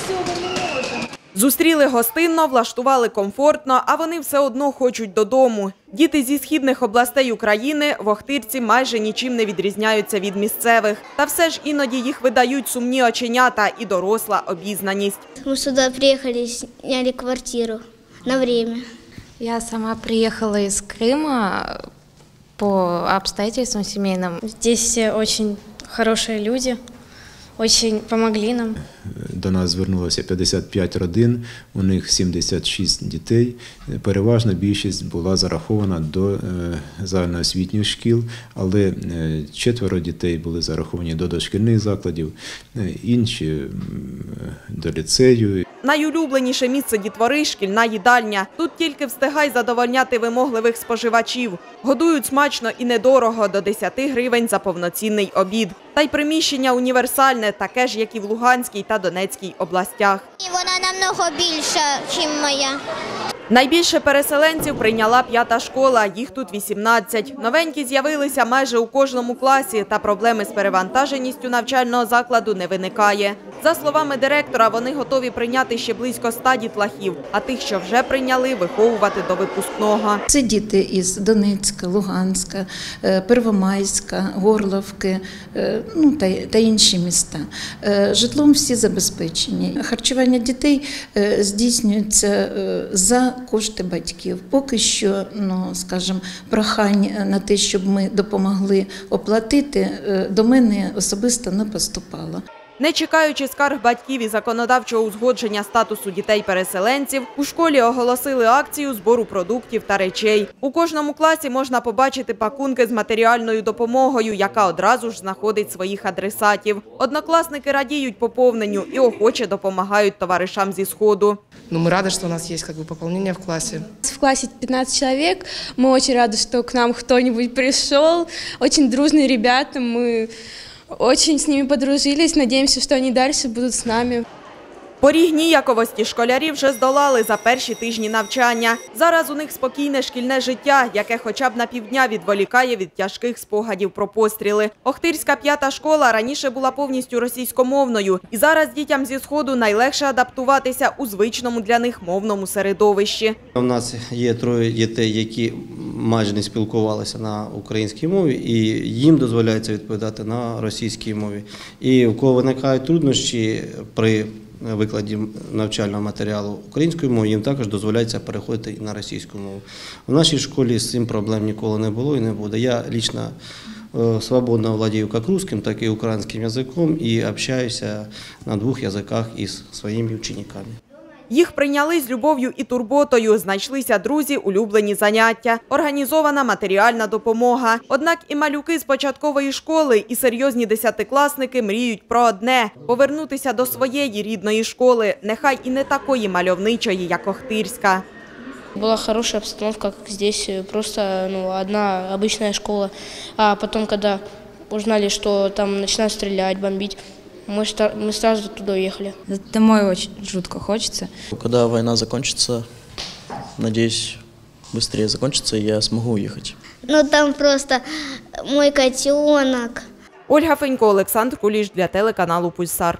всього не можемо. Зустріли гостинно, влаштували комфортно, а вони все одно хочуть додому. Діти зі східних областей України в Охтирці майже нічим не відрізняються від місцевих. Та все ж іноді їх видають сумні оченята і доросла обізнаність. Мы сюда приехали, сняли квартиру на время. Я сама приехала из Крыма по обстоятельствам семейным. Здесь все очень хорошие люди, очень помогли нам. До нас звернулося 55 родин, у них 76 дітей. Переважна більшість була зарахована до е, загальноосвітніх шкіл, але е, четверо дітей були зараховані до дошкільних закладів, е, інші до ліцею. Найулюбленіше місце дітвори – шкільна їдальня. Тут тільки встигай задовольняти вимогливих споживачів. Годують смачно і недорого – до 10 гривень за повноцінний обід. Та й приміщення універсальне, таке ж, як і в Луганській та Донецькій областях. І вона намного більша, ніж моя. Найбільше переселенців прийняла п'ята школа, їх тут 18. Новенькі з'явилися майже у кожному класі, та проблеми з перевантаженістю навчального закладу не виникає. За словами директора, вони готові прийняти ще близько ста дітлахів, а тих, що вже прийняли, виховувати до випускного. Це діти із Донецька, Луганська, е, Первомайська, Горловки, е, ну та, інші міста. Е, Житлом всі забезпечені. Харчування дітей е, здійснюється е, за кошти батьків. Поки що, ну скажімо, прохань на те, щоб ми допомогли оплатити, до мене особисто не поступало. Не чекаючи скарг батьків і законодавчого узгодження статусу дітей-переселенців, у школі оголосили акцію збору продуктів та речей. У кожному класі можна побачити пакунки з матеріальною допомогою, яка одразу ж знаходить своїх адресатів. Однокласники радіють поповненню і охоче допомагають товаришам зі сходу. Ну, мы рады, что у нас есть как бы пополнение в классе. В классе 15 человек. Мы очень рады, что к нам кто-нибудь пришел. Очень дружные ребята. Мы очень с ними подружились. Надеемся, что они дальше будут с нами. Поріг ніяковості школярі вже здолали за перші тижні навчання. Зараз у них спокійне шкільне життя, яке хоча б на півдня відволікає від тяжких спогадів про постріли. Охтирська п'ята школа раніше була повністю російськомовною, і зараз дітям зі сходу найлегше адаптуватися у звичному для них мовному середовищі. У нас є троє дітей, які майже не спілкувалися на українській мові, і їм дозволяється відповідати на російській мові. І у кого виникають труднощі при викладі навчального матеріалу українською мовою, їм також дозволяється переходити і на російську мову. В нашій школі з цим проблем ніколи не було і не буде. Я лично е, свободно владію як русським, так і українським язиком і общаюся на двох язиках із своїми учениками. Їх прийняли з любов'ю і турботою. Знайшлися друзі, улюблені заняття, організована матеріальна допомога. Однак і малюки з початкової школи, і серйозні десятикласники мріють про одне повернутися до своєї рідної школи, нехай і не такої мальовничої, як Охтирська. Была хорошая обстановка, как здесь, э, просто ну, одна обычная школа. А потом, когда узнали, что там начинают стрелять, бомбить, мы, ста- мы сразу туда уехали. Домой очень жутко хочется. Когда война закончится, надеюсь, быстрее закончится, и я смогу уехать. Ну там просто мой котенок. Ольга Фенько, Олександр Куліш для телеканалу Пульсар.